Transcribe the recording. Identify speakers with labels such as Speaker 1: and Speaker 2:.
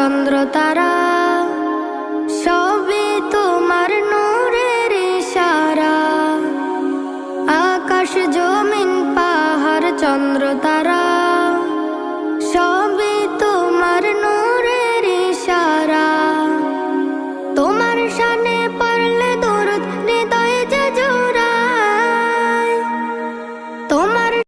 Speaker 1: চন্দ্র তারা সবই তোমার নূরের ইশারা। আকাশ জমিন পাহাড় চন্দ্র তারা।